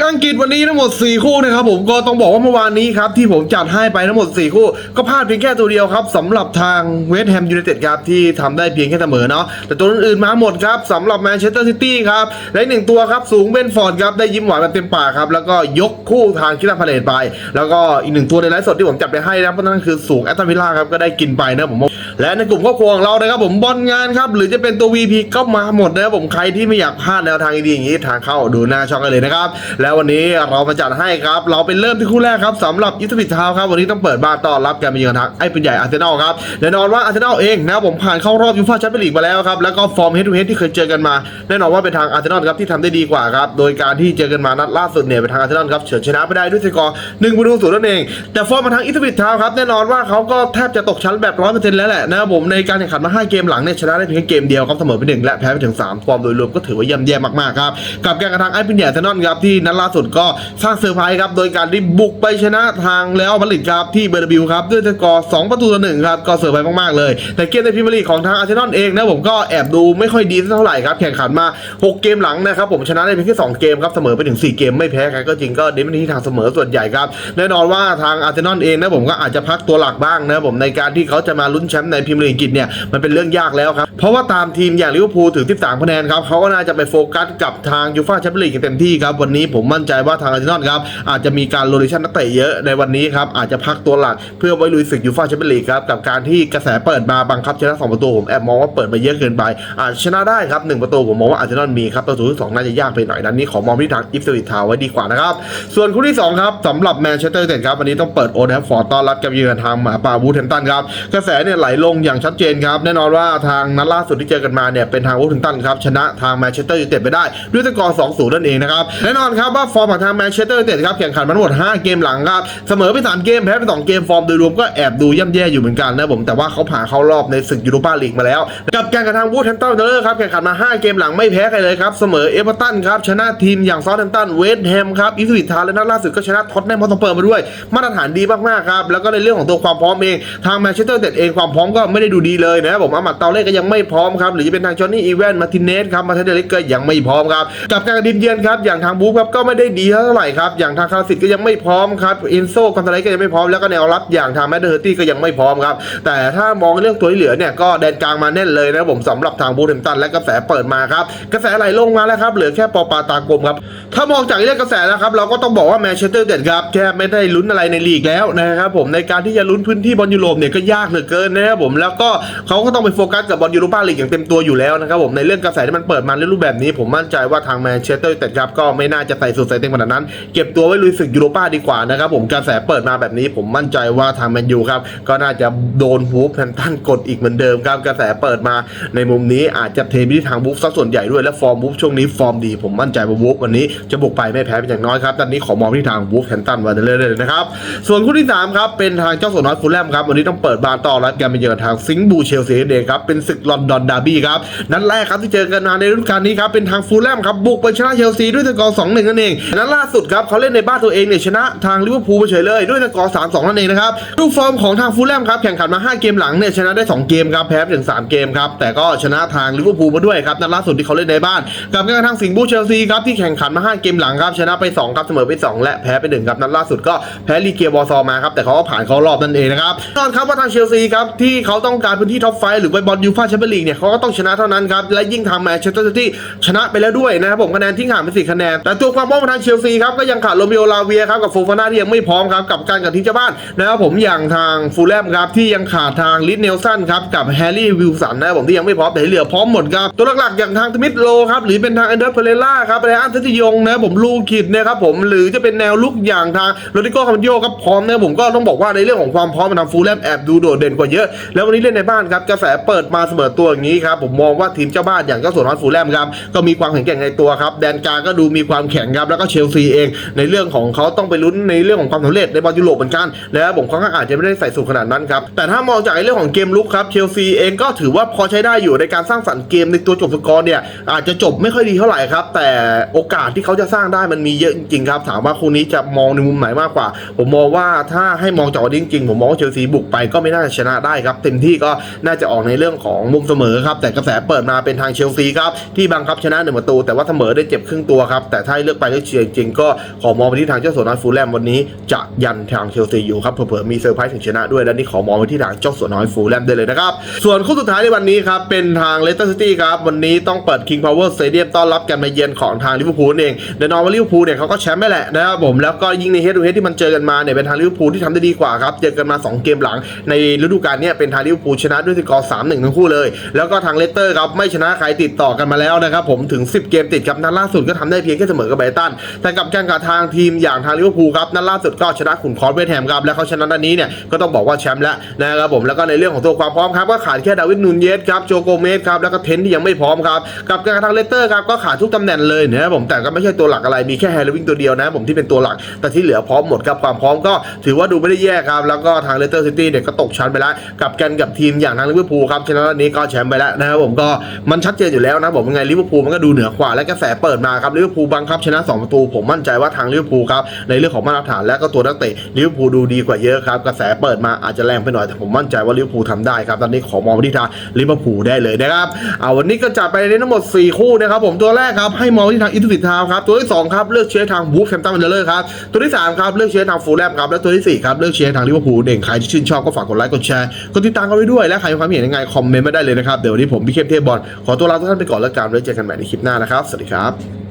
กอังกฤษวันนี้ทั้งหมด 4 คู่นะครับผมก็ต้องบอกว่าเมื่อวานนี้ครับที่ผมจัดให้ไปทั้งหมด 4 คู่ ก็พลาดเพียงแค่ตัวเดียวครับสำหรับทางเวสต์แฮมยูไนเต็ดครับที่ทำได้เพียงแค่เสมอเนาะแต่ตัวอื่นๆมาหมดครับสำหรับแมนเชสเตอร์ซิตี้ครับและหนึ่งตัวครับสูงเบนฟอร์ดครับได้ยิ้มหวานแบบเต็มปากครับแล้วก็ยกคู่ทางคิราพาเลตไป แล้วก็อีกหนึ่งตัวในไลฟ์สดที่ผมจัดไปให้นะครับนั่นคือสูงแอตตันวิลล่าครับก็ได้กินไปนะผมและในกลุ่มครอบครัวของเรานะครับผมบอลงานครับหรือจะเป็นตัว VP ก็มาหมดนะครับผมใครที่ไม่อยากพลาดแนวทางดีๆอย่างนี้ทางเข้าดูหน้าช่องกันเลยนะครับแแล้ววันนี้เรามาจัดให้ครับ เราเป็นเริ่มที่คู่แรกครับสำหรับอิสบิททาวครับ วันนี้ต้องเปิดบ้านต้อนรับการมาเยือนทางไอ้ปืนใหญ่อาร์เซนอลครับแน่นอนว่าอาร์เซนอลเองนะผมผ่านเข้ารอบยูฟ่าแชมเปี้ยนลีกมาแล้วครับ แล้วก็ฟอร์มเฮดทูเฮดที่เคยเจอกันมา แน่นอนว่าเป็นทางอาร์เซนอลครับที่ทำได้ดีกว่าครับ โดยการที่เจอกันมานัดล่าสุดเนี่ยเป็นทางอาร์เซนอลครับเฉือนชนะไปได้ด้วยสกอร์หนึ่งประตูศูนย์นั่นเอง แต่ฟอร์มมาทางอิสบิททาวครับแน่นอนว่าเขาก็แทบจะตกชั้นแบบร้อยเปอร์เซ็นต์แล้วแหละนะผมในการแข่งขันมาห้าเกมหลังเนี่ยชนะได้เพียงเกมเดียวครับเสมอไปหนึ่งและแพ้ไปถึงสามฟอร์มโดยรวมก็ถือว่าย่ำแย่มากๆครับกับการกระทำไอ้ปืนใหญ่อาร์เซนอลครับที่นัดล่าสุดก็สร้างเซอร์ไพรส์ครับ โดยการที่บุกไปชนะทางแล้วมาดริดครับ ที่เบอร์บิวครับ ด้วยสกอร์2ประตูต่อหนึ่งครับก็เซอร์ไพรส์มาก ๆ เลย แต่เกมในพรีเมียร์ลีกของทางอาร์เซนอลเองนะผมก็แอบดูไม่ค่อยดีเท่าไหร่ครับแข่งขันมา 6 เกมหลังนะครับผมชนะได้เพียงแค่2เกมครับเสมอไปถึง 4 เกมไม่แพ้ใครก็จริงก็เน้นไปที่ทางเสมอส่วนใหญ่ครับแน่นอนว่าทางอาร์เซนอลเองนะผมก็อาจจะพักตัวหลักบ้างนะผมในการที่เขาจะมาลุ้นแชมป์ในพรีเมียร์ลีกอังกฤษเนี่ยมันเป็นเรื่องยากแล้วครับเพราะว่าตามทีมอย่างลิเวอร์พูลถึง 13คะแนนครับเขาก็น่าจะไปโฟกัสกับทางยูฟ่าแชมเปี้ยนลีกเต็มที่ครับวันนี้ผมมั่นใจว่าทางอาร์เซนอลครับอาจจะมีการโรเตชันนักเตะเยอะในวันนี้ครับอาจจะพักตัวหลักเพื่อไว้ลุยศึกยูฟ่าแชมเปี้ยนลีกครับกับการที่กระแสเปิดมาบังคับชนะสองประตูผมแอบมองว่าเปิดมาเยอะเกินไปอาจชนะได้ครับหนึ่งประตูผมมองว่าอาร์เซนอลมีครับประตูที่สองน่าจะยากไปหน่อยนั้นนี้ขอมองที่ทางอิฟสวิททาวไว้ดีกว่านะครับส่วนคู่ที่สองครับสำหรับแมนเชสเตอร์ยูไนเต็ดครับวันนี้ต้องเปิดโอแดฟฟอร์ดต้อนรับกับเยือนทางหมาป่าบูธแฮมตันครับกระแสเนี่ยไหลลงอย่างชัดเจนครับแน่นอนว่าทางนัดล่าสุดที่เจอกันมาเนี่ยเป็นทางบูธแฮมตันครับชนะทางแมนเชสเตอร์ยูไนเต็ดไปได้ด้วยสกอร์2-0นั่นเองนะครับแน่นอนครับว่าฟอร์มของทางแมนเชสเตอร์ยูไนเต็ดครับแข่งขันมาทั้งหมด 5 เกมหลังครับเสมอไป 3 เกมแพ้ไป 2 เกมฟอร์มโดยรวมก็แอบดูย่ำแย่อยู่เหมือนกันนะผมแต่ว่าเขาผ่านเข้ารอบในศึกยูโรปาลีกมาแล้ว กับการกระทำวูดแฮมตันเดอร์ครับแข่งขันมา 5 เกมหลังไม่แพ้ใครเลยครับเสมอเอเวอร์ตันครับชนะทีมอย่างซอสแฮมตันเวสต์แฮมครับอิสวิทาและนัดล่าสุดก็ชนะท็อตแนมพอตเปิร์มาด้วย มาตรฐานดีมากๆครับแล้วก็ในเรื่องของตัวความพร้อมเองทางแมนเชสเตอร์เต็ดเองความพร้อมก็ไม่ได้ดูดีเลยนะครับผมอามัดเตาเล่ก็ยังไม่พร้อมครับหรือจะเป็นทางจอห์นนี่อีแวนมาตินเนสครับมาเทเดลิกก็ยังไม่พร้อมครับกับการดินเยือนครับอย่างทางบูฟครับก็็ไม่ได้ดีเท่าไหร่ครับอย่างทางคาราสิตก็ยังไม่พร้อมครับอินโซคอนเทไลก็ยังไม่พร้อมแล้วก็แนวรับอย่างทางแมดเดอร์ตี้ก็ยังไม่พร้อมครับแต่ถ้ามองเรื่องตัวที่เหลือเนี่ยก็แดนกลางมาแน่นเลยนะครับผมสำหรับทางบูธแฮมตันและกระแสเปิดมาครับกระแสไหลลงมาแล้วครับเหลือแค่ปอปาตากลมครับถ้ามองจากเรื่องกระแสแล้วครับเราก็ต้องบอกว่าแมนเชสเตอร์เด็ดครับแค่ไม่ได้ลุ้นอะไรในลีกแล้วนะครับผมในการที่จะลุ้นพื้นที่บอลยุโรปเนี่ยก็ยากเหลือเกินนะครับผมแล้วก็เขาก็ต้องไปโฟกัสกับบอลยูโรปาลีกอย่างเต็มตัวอยู่แล้วนะครับผมในเรื่องกระแสที่มันเปิดมาในรูปแบบนี้ผมมั่นใจว่าทางแมนเชสเตอร์เด็ดครับก็ไม่น่าจะใส่สุดใส่เต็มขนาดนั้น เก็บตัวไว้ลุยศึกยูโรป้าดีกว่านะครับผมกระแสเปิดมาแบบนี้ผมมั่นใจว่าทางแมนยูครับก็น่าจะโดนฮูฟแพนตันกดอีกเหมือนเดิมครับกระแสเปิดมาในมุมนี้อาจจะเทไปที่ทางบูฟซะส่วนใหญ่ด้วยและฟอร์มบูฟช่วงนี้ฟอร์มดีผมมั่นใจว่าบูฟวันนี้จะบุกไปไม่แพ้เป็นอย่างน้อยครับตอนนี้ขอมองที่ทางบูฟแพนตันไว้เรื่อยๆเลยนะครับส่วนคู่ที่สามครับเป็นทางเจ้าสัวน้อยฟูลแลมครับวันนี้ต้องเปิดบานต่อรับการไปเยือนทางซิงห์บูเชลซีเดงครับเป็นศึกลอนดอนดาร์บี้ครับนัดแรกครับที่เจอกันมาในฤดูกาลนี้ครับเป็นทางฟูลแลมครับบุกไปชนะเชลซีด้วยสกอร์2-1นั่นเองนัดล่าสุดครับเขาเล่นในบ้านตัวเองเนี่ยชนะทางลิเวอร์พูลไปเฉยเลยด้วยสกอร์3-2นั่นเองนะครับรูปฟอร์มของทางฟูลแลมครับแข่งขันมา 5 เกมหลังเนี่ยชนะได้ 2 เกมครับแพ้ถึง 3 เกมครับแต่ก็ชนะทางลิเวอร์พูลมาด้วยครับนัดล่าสุดที่เขาเล่นในบ้านกับการทางสิงห์บูเชลซีครับที่แข่งขันมา 5 เกมหลังครับชนะไป2ครับเสมอไป 2 และแพ้ไป1ครับนัดล่าสุดก็แพ้ลีเกียบอซอมาครับแต่เขาก็ผ่านเข้ารอบนั่นเองนะครับนอนครับว่าทางเชลซีครับที่เขาต้องการพื้นที่ท็อปไฟหรือไปบอลยูฟ่าแชมเปี้ยนลีกเนี่ยเขาก็ต้องชนะเท่านั้นครับและยิ่งทางแมนเชสเตอร์ซิตี้ชนะไปแล้วด้วยนะครับผมคะแนนทิ้งห่างไปสี่คะแนนแต่ตัวความพร้อมของทางเชลซีครับก็ยังขาดโรเมโอลาเวียครับกับโฟฟาน่าที่ยังไม่พร้อมครับกับการกับทีมเจ้าบ้านนะครับผมอย่างทางฟูลแลมครับที่ยังขาดทางลิสเนลสันครับกับแฮร์รี่วิลสันนะครับผมที่ยังไม่พร้อมแต่เหลือพร้อมหมดครับตัวหลักๆอย่างทางทมิดโลครับหรือเป็นทางแอนเดอร์เพเลล่าครับไรอันเซติยงนะผมลูคิดนะครับผมหรือจะเป็นแนวลุกอย่างทางโรดิโก้คาร์โยครับพร้อมนะผมก็ต้องบอกว่าในเรื่องของความพร้อมทางฟูลแลมแอบดูโดดเด่นกว่าเยอะ แล้ววันนี้เล่นในบ้านครับกระแสเปิดมาเสมอตัวอย่างนี้ครับผมมองว่าทีมเจ้าบ้านอย่างเจ้าสวนฮอตฟูลแลมครับก็มีความแข็งแกร่งในตัวครับแดนกลางก็ดูมีความแข็งครับแล้วก็เชลซีเองในเรื่องของเขาต้องไปลุ้นในเรื่องของความสำเร็จในบอลยุโรปเหมือนกันนะครับผมเขาก็อาจจะไม่ได้ใส่สูงขนาดนั้นครับแต่ถ้ามองจากในเรื่องของเกมลุกครับเชลซีเองก็ถือว่าพอใช้ได้อยู่ในการสร้างสรรค์เกมในตัวจบสกอร์เนี่ยอาจจะจบไม่ค่อยดีเท่าไหร่ครับ แต่โอกาสที่เขาจะสร้างได้มันมีเยอะจริงๆครับถามว่าคู่นี้จะมองในมุมไหนมากกว่า ผมมองว่าถ้าให้มองจากวันนี้จริงๆผมมองว่าเชลซีบุกไปก็ไม่น่าจะชนะได้ครับ เต็มที่ก็น่าจะออกในเรื่องของมุมเสมอครับแต่กระแสเปิดมาเป็นทางเชลซีครับที่บังคับชนะหนึ่งประตู แต่ว่าเสมอได้เจ็บครึ่งตัวครับแต่ถ้าเลือกไปเลือกเชียร์จริงๆก็ขอมองไปที่ทางเจ้าสัวน้อยฟูลแลมวันนี้จะยันทางเชลซีอยู่ครับเผื่อมีเซอร์ไพรส์ถึงชนะด้วยและนี่ขอมองไปที่ทางเจ้าสัวน้อยฟูลแลมได้เลยนะครับส่วนคู่สุดท้ายในวันนี้ครับเป็นทางเลสเตอร์ซิตี้ครับวันนี้ต้องเปิด King Power Stadium ต้อนรับการมาเยือนของทางลิเวอร์พูลเองแน่นอนว่าลิเวอร์พูลเนี่ยเขาก็แชมป์ไปแหละนะครับผมแล้วก็ยิ่งในเฮดทูเฮดที่มันเจอกันมาเนี่ยเป็นทางลิเวอร์พูลที่ทำได้ดีกว่าครับเจอกันมา 2 เกมหลังในฤดูกาลเนี้เป็นทางลิเวอร์พูลชนะด้วยสกอร์3-1ทั้งคู่เลย แล้วก็ทางเลสเตอร์ครับไม่ชนะใครติดต่อกันมาแล้วนะครับผมถึง 10 เกมติดครับนัดล่าสุดก็ทำได้เพียงแค่เสมอกับไบตันแต่กับการกับทางทีมอย่างทางลิเวอร์พูลครับนัดล่าสุดก็ชนะขุนคอร์สเวสแฮมครับแล้วเขาชนะนัดนี้เนี่ยก็ต้องบอกว่าแชมป์แล้วนะครับผมแล้วก็ในเรื่องของตัวความพร้อมครับก็ขาดแค่ดาวิดนูนเยสครับโจโกเมสครับแล้วก็เทนที่ยังไม่พร้อมครับกับการกับทางเลสเตอร์ครับก็ขาดทุกตำแหน่งเลยนะครับผมแต่ก็ไม่ใช่ตัวหลักอะไรมีแค่แฮร์รีวิงตัวเดียวนะผมที่เป็นตัวหลัก แต่ที่เหลือพร้อมหมดครับความพร้อมก็ถือว่าดูไม่ได้แย่ครับแล้วก็ทางเลสเตอร์ซิตี้เนี่ยก็ตกชั้นไปแล้วกับกันกับทีมอย่างทางลิเวอร์พูลครับชนะนัดนี้ก็แชมป์ไปแล้วนะครับผมก็มันชัดเจนอยู่แล้วนะผมยังไงลิเวอร์พูลมันก็ดูเหนือกว่าและกระแสเปิดมาครับลิเวอร์พูลบังคับชนะ2ประตูผมมั่นใจว่าทางลิเวอร์พูลครับในเรื่องของมาตรฐานและก็ตัวนักเตะลิเวอร์พูลดูดีกว่าเยอะครับกระแสเปิดมาอาจจะแรงไปหน่อยแต่ผมมั่นใจว่าลิเวอร์พูลทำได้ครับตอนนี้ขอมองไปที่ทางลิเวอร์พูลได้เลยนะครับเอาวันนี้ก็จัดไปในทั้งหมด 4 คู่นะครับผมตัวแรกครับให้มองที่ทางอินทูฟิตทาวครับตัวที่สองครับเลือกเชียร์ทางบูฟแคมตันเดอร์ครับตัวที่สามครับเลือกเชียร์ทางฟูลแลมครับและตัวที่สี่ครับเลือกเชียร์ทางลิเวอร์พูลเด่งใครที่ชื่นชอบก็ฝากกดไลค์กดแชร์กดติดตามกันไว้ด้วยและใครมีความเห็นยังไงคอมเมนต์มาได้เลยนะครับเดี๋ยววันนี้ผมพี่เข้มเทพบอลขอตัวลาทุกท่านไปก่อนแล้วกันไว้เจอกันใหม่ในคลิปหน้านะครับสวัสดีครับ